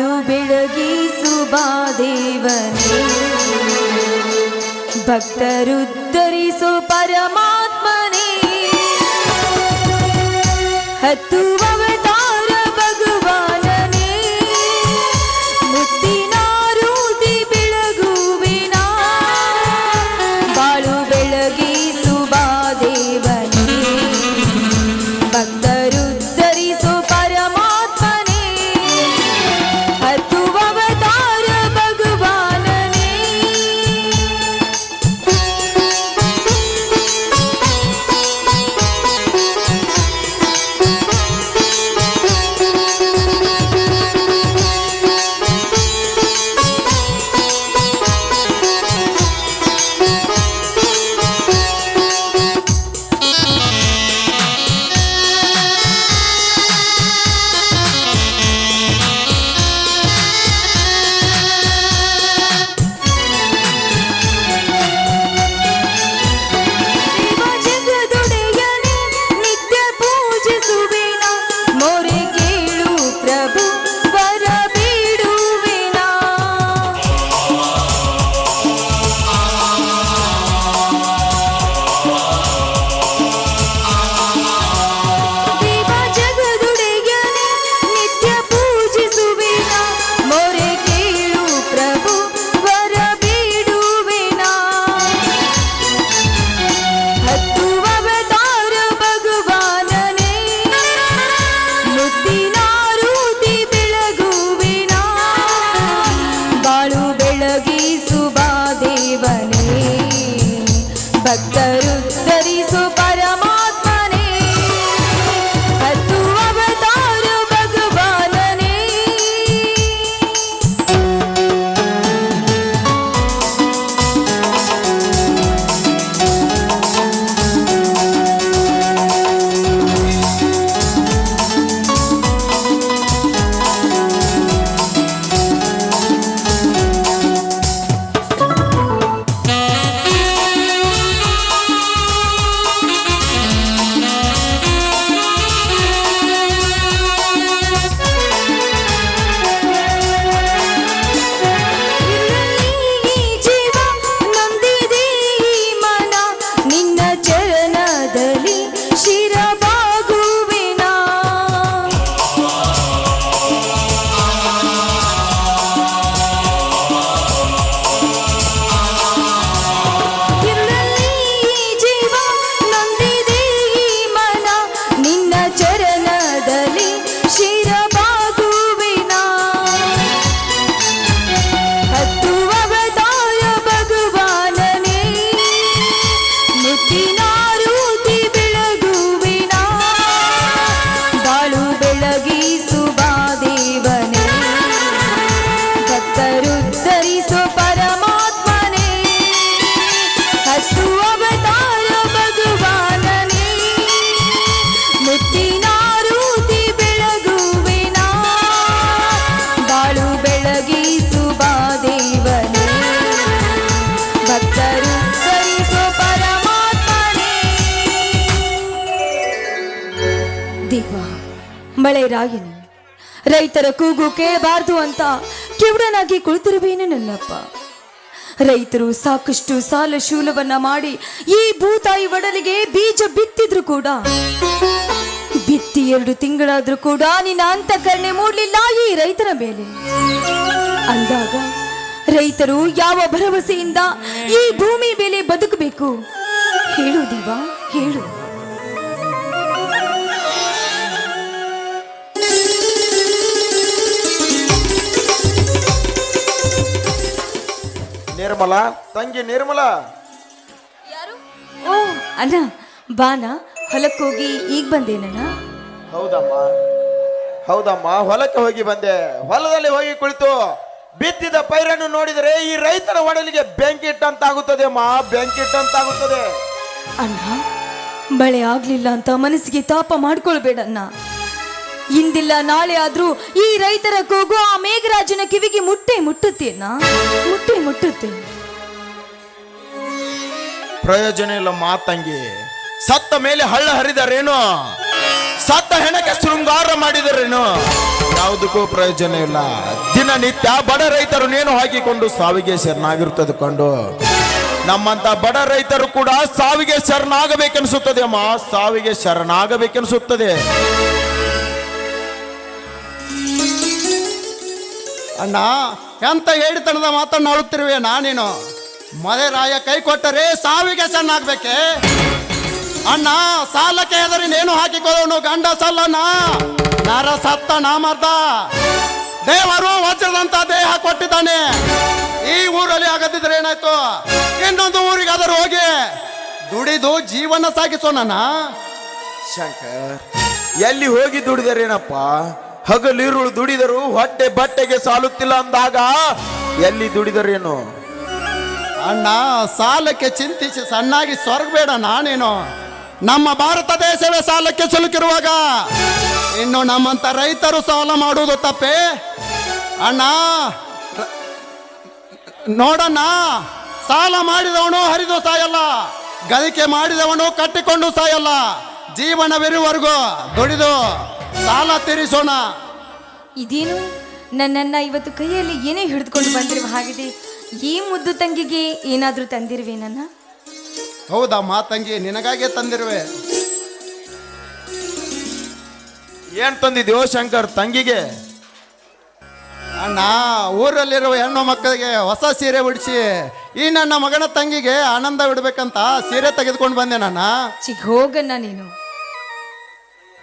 ಬಾಳು ಬೆಳಗಿಸುವ ದೇವನೇ. ಭಕ್ತರುದ್ಧರಿಸೋ ಪರಮಾತ್ಮನೇ. ಹತ್ತು ಮಳೆ ರಾಗಿನಿ. ರೈತರ ಕೂಗು ಕೇಳಬಾರ್ದು ಅಂತ ಕಿವುಡನಾಗಿ ಕುಳಿತಿರುವೇನು ನನ್ನಪ್ಪ. ರೈತರು ಸಾಕಷ್ಟು ಸಾಲ ಶೂಲವನ್ನ ಮಾಡಿ ಈ ಭೂತಾಯಿ ಒಡಲಿಗೆ ಬೀಜ ಬಿತ್ತಿದ್ರು ಕೂಡ. ಬಿತ್ತಿ ಎರಡು ತಿಂಗಳಾದ್ರೂ ಕೂಡ ನಿನ್ನ ಅಂತಕರಣೆ ಮೂಡ್ಲಿಲ್ಲ ಈ ರೈತರ ಮೇಲೆ. ಅಂದಾಗ ರೈತರು ಯಾವ ಭರವಸೆಯಿಂದ ಈ ಭೂಮಿ ಮೇಲೆ ಬದುಕಬೇಕು? ಹೇಳು ದೀವಾ, ಹೇಳು. ನಿರ್ಮಲ ತಂಗಿ ನಿರ್ಮಲ. ಓ ಅಣ್ಣ ಬಾನ ಹೊಲಕ್ಕೋಗಿ ಈಗ ಬಂದೇನಣ್ಣ? ಹೌದಮ್ಮ ಹೌದಮ್ಮ ಹೊಲಕ್ಕೆ ಹೋಗಿ ಬಂದೆ. ಹೊಲದಲ್ಲಿ ಹೋಗಿ ಕುಳಿತು ಬಿತ್ತಿದ ಪೈರನ್ನು ನೋಡಿದರೆ ಈ ರೈತರ ಒಡಲಿಗೆ ಬೆಂಕಿ ಇಟ್ಟಂತಾಗುತ್ತದೆ ಅಮ್ಮ ಬೆಂಕಿ ಇಟ್ಟಂತಾಗುತ್ತದೆ ಅಣ್ಣ ಮಳೆ ಆಗ್ಲಿಲ್ಲ ಅಂತ ಮನಸ್ಸಿಗೆ ತಾಪ ಮಾಡ್ಕೊಳ್ಬೇಡಣ್ಣ. ಇಂದಿಲ್ಲ, ನಾಳೆ ಆದ್ರೂ ಈ ರೈತರ ಕೂಗು, ಆ ಮೇಘರಾಜನ ಕಿವಿಗೆ ಮುಟ್ಟೆ ಮುಟ್ಟುತ್ತೆ ಅಣ್ಣ ಮುಟ್ಟೆ ಮುಟ್ಟುತ್ತೆ ಪ್ರಯೋಜನ ಇಲ್ಲ ಮಾತಂಗಿ. ಸತ್ತ ಮೇಲೆ ಹಳ್ಳ ಹರಿದರೇನು? ಸತ್ತ ಹೆಣಕ್ಕೆ ಶೃಂಗಾರ ಮಾಡಿದರೇನು? ಯಾವುದಕ್ಕೂ ಪ್ರಯೋಜನ ಇಲ್ಲ. ದಿನನಿತ್ಯ ಬಡ ರೈತರು ನೇಣು ಹಾಕಿಕೊಂಡು ಸಾವಿಗೆ ಶರಣಾಗಿರುತ್ತದೆ ಕಂಡು. ನಮ್ಮಂತ ಬಡ ರೈತರು ಕೂಡ ಸಾವಿಗೆ ಶರಣಾಗಬೇಕೆನಿಸುತ್ತದೆ ಅಮ್ಮ ಸಾವಿಗೆ ಶರಣಾಗಬೇಕೆನಿಸುತ್ತದೆ ಅಣ್ಣ, ಎಂತ ಹೇಳಿತನದ ಮಾತನ್ನಾಡುತ್ತಿರುವೆ ನಾನೇನು? ಮಳೆರಾಯ ಕೈ ಕೊಟ್ಟರೆ ಸಾವಿಗೆ ಸಣ್ಣಾಗ್ಬೇಕೆ? ಅಣ್ಣ, ಸಾಲಕ್ಕೆ ಹೆದರಿ ನೇನು ಹಾಕಿಕೊಳ್ಳೋನು ಗಂಡ ಸಲ್ಲಣ್ಣ. ನರ ಸತ್ತ ನಾಮರ್ದ. ದೇವರು ವಜ್ರದಂತ ದೇಹ ಕೊಟ್ಟಿದ್ದಾನೆ. ಈ ಊರಲ್ಲಿ ಆಗದಿದ್ರೆ ಏನಾಯ್ತು? ಇನ್ನೊಂದು ಊರಿಗಾದರೂ ಹೋಗಿ ದುಡಿದು ಜೀವನ ಸಾಗಿಸೋಣ ಶಂಕರ್, ಎಲ್ಲಿ ಹೋಗಿ ದುಡಿದರೇನಪ್ಪ ಹಗಲಿರುಳು ದುಡಿದರು ಹೊಟ್ಟೆ ಬಟ್ಟೆಗೆ ಸಾಲುತ್ತಿಲ್ಲ ಅಂದಾಗ ಎಲ್ಲಿ ದುಡಿದರೇನು ಅಣ್ಣ, ಸಾಲಕ್ಕೆ ಚಿಂತಿಸಿ ಸಣ್ಣಾಗಿ ಸ್ವರ್ಗಬೇಡ ನಾನೇನು. ನಮ್ಮ ಭಾರತ ದೇಶವೇ ಸಾಲಕ್ಕೆ ಸಿಲುಕಿರುವಾಗ ಇನ್ನು ನಮ್ಮಂತ ರೈತರು ಸಾಲ ಮಾಡುವುದು ತಪ್ಪೇ? ಅಣ್ಣ ನೋಡಣ್ಣ, ಸಾಲ ಮಾಡಿದವನು ಹರಿದು ಸಾಯಲ್ಲ ಗಳಿಕೆ ಮಾಡಿದವನು ಕಟ್ಟಿಕೊಂಡು ಸಾಯಲ್ಲ, ಜೀವನವಿರುವವರೆಗೂ ದುಡಿದು ಸಾಲ ತೀರಿಸೋಣ. ಇದೇನು? ನನ್ನನ್ನ ಇವತ್ತು ಕೈಯಲ್ಲಿ ಏನೇ ಹಿಡಿದುಕೊಂಡು ಬಂದಿರುವ ಹಾಗಿದೆ ಈ ಮುದ್ದು ತಂಗಿಗೆ ಏನಾದರೂ ತಂದಿರುವೆ ನನ್ನ? ಹೌದಾ ಮಾ ತಂಗಿ ನಿನಗಾಗೆ ತಂದಿರುವೆ. ಏನ್ ತಂದಿದ್ಯೋ ಶಂಕರ್ ತಂಗಿಗೆ? ಅಣ್ಣ ಊರಲ್ಲಿರುವ ಹೆಣ್ಣು ಮಕ್ಕಳಿಗೆ ಹೊಸ ಸೀರೆ ಉಡಿಸಿ ಈ ನನ್ನ ಮಗನ ತಂಗಿಗೆ ಆನಂದ ಬಿಡ್ಬೇಕಂತ ಸೀರೆ ತೆಗೆದುಕೊಂಡು ಬಂದೆ ನಾನು? ಹೋಗಣ್ಣ ನೀನು.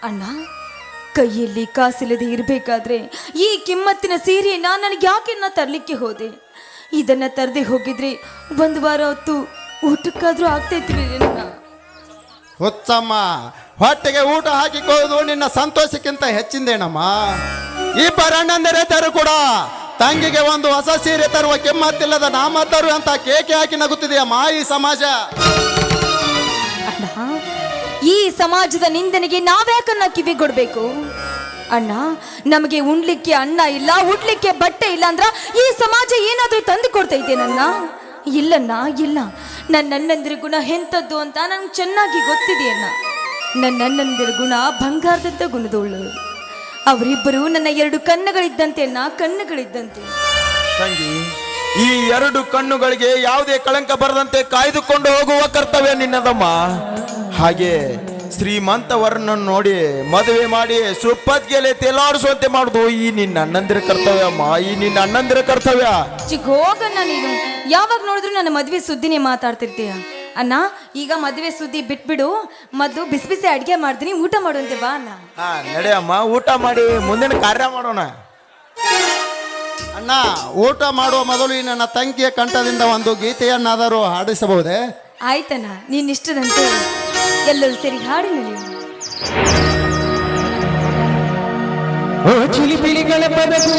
ಅಣ್ಣ ಕೈಯಲ್ಲಿ ಕಾಸಿಲ್ಲದೆ ಇರಬೇಕಾದ್ರೆ ಈ ಕಿಮ್ಮತ್ತಿನ ಸೀರೆಯನ್ನ ನನಗೆ ಯಾಕೆನ್ನ ತರಲಿಕ್ಕೆ ಹೋದೆ? ಇದನ್ನ ತರದೆ ಹೋಗಿದ್ರೆ ಒಂದು ವಾರ ಹೊತ್ತು ಊಟಕ್ಕಾದ್ರೂ ಆಗ್ತೈತ್ರಿ ಹುಚ್ಚಮ್ಮ, ಹೊಟ್ಟೆಗೆ ಊಟ ಹಾಕಿಕೊಳ್ಳೋದು ನಿನ್ನ ಸಂತೋಷಕ್ಕಿಂತ ಹೆಚ್ಚಿಂದೇನಮ್ಮ? ಇಬ್ಬರ ತರು ಕೂಡ. ತಂಗಿಗೆ ಒಂದು ಹೊಸ ಸೀರೆ ತರುವ ಕೆಮ್ಮತ್ತಿಲ್ಲದ ನಾಮತ್ತರು ಅಂತ ಕೇಕೆ ಹಾಕಿ ನಗುತ್ತಿದೆಯಮ್ಮ ಈ ಸಮಾಜ. ಈ ಸಮಾಜದ ನಿಂದನೆಗೆ ನಾವ್ಯಾಕನ್ನ ಕಿವಿಗೊಡ್ಬೇಕು ಅಣ್ಣ, ನಮಗೆ ಉಣ್ಲಿಕ್ಕೆ ಅನ್ನ ಇಲ್ಲ ಉಡ್ಲಿಕ್ಕೆ ಬಟ್ಟೆ ಇಲ್ಲ ಅಂದ್ರ ಈ ಸಮಾಜ ಏನಾದ್ರೂ ತಂದು ಕೊಡ್ತೈತೆ ನನ್ನ? ಇಲ್ಲಣ್ಣ, ಇಲ್ಲ. ನನ್ನ ಅಣ್ಣಂದಿರ ಗುಣ ಎಂಥದ್ದು ಅಂತ ನಂಗೆ ಚೆನ್ನಾಗಿ ಗೊತ್ತಿದೆಯಣ್ಣ ನನ್ನ ಅಣ್ಣಂದಿರ ಗುಣ ಬಂಗಾರದಂತ ಗುಣದೋಳು ಅವರಿಬ್ಬರು ನನ್ನ ಎರಡು ಕಣ್ಣುಗಳಿದ್ದಂತೆ ಅಣ್ಣ, ಕಣ್ಣುಗಳಿದ್ದಂತೆ. ಈ ಎರಡು ಕಣ್ಣುಗಳಿಗೆ ಯಾವುದೇ ಕಳಂಕ ಬರದಂತೆ ಕಾಯ್ದುಕೊಂಡು ಹೋಗುವ ಕರ್ತವ್ಯ ನಿನ್ನದಮ್ಮ. ಹಾಗೆ ಶ್ರೀಮಂತ ವರನನ್ನು ನೋಡಿ ಮದುವೆ ಮಾಡಿ ಸುಪ್ಪತ್ಗೆಲೆ ತೇಲಾಡಿಸುವಂತೆ ಮಾಡುದು ಈ ನಿನ್ನ ಅಣ್ಣಂದಿರ ಕರ್ತವ್ಯ ಅಮ್ಮ ಈ ನಿನ್ನ ಅಣ್ಣಂದಿರ ಕರ್ತವ್ಯ. ಚಿಕ್ಕ ಹೋಗಣ್ಣ ನೀನು. ಯಾವಾಗ ನೋಡಿದ್ರು ನನ್ನ ಮದುವೆ ಸುದ್ದಿನೇ ಮಾತಾಡ್ತಿರ್ತೀಯ. ಅಣ್ಣ ಈಗ ಮದುವೆ ಸುದ್ದಿ ಬಿಟ್ಬಿಡು. ಮದ್ದು ಬಿಸಿ ಬಿಸಿ ಅಡುಗೆ ಮಾಡ್ತೀನಿ ಊಟ ಮಾಡುವಂತೆ ಬಾ ಅಣ್ಣ. ಹಾ ನಡೆಯಮ್ಮ ಊಟ ಮಾಡಿ ಮುಂದಿನ ಕಾರ್ಯ ಮಾಡೋಣ. ಅಣ್ಣ ಊಟ ಮಾಡುವ ಮೊದಲು ಈ ನನ್ನ ತಂಗಿಯ ಕಂಠದಿಂದ ಒಂದು ಗೀತೆಯನ್ನಾದರೂ ಹಾಡಿಸಬಹುದೇ? ಆಯ್ತಣ್ಣ ನೀನ್ ಇಷ್ಟದಂತೆ ಎಲ್ಲರೂ ಸೇರಿ ಹಾಡಿ ನಡೆಯೋಣ ಓ ಚಿಲಿಪಿಲಿಗಳ ಪದವು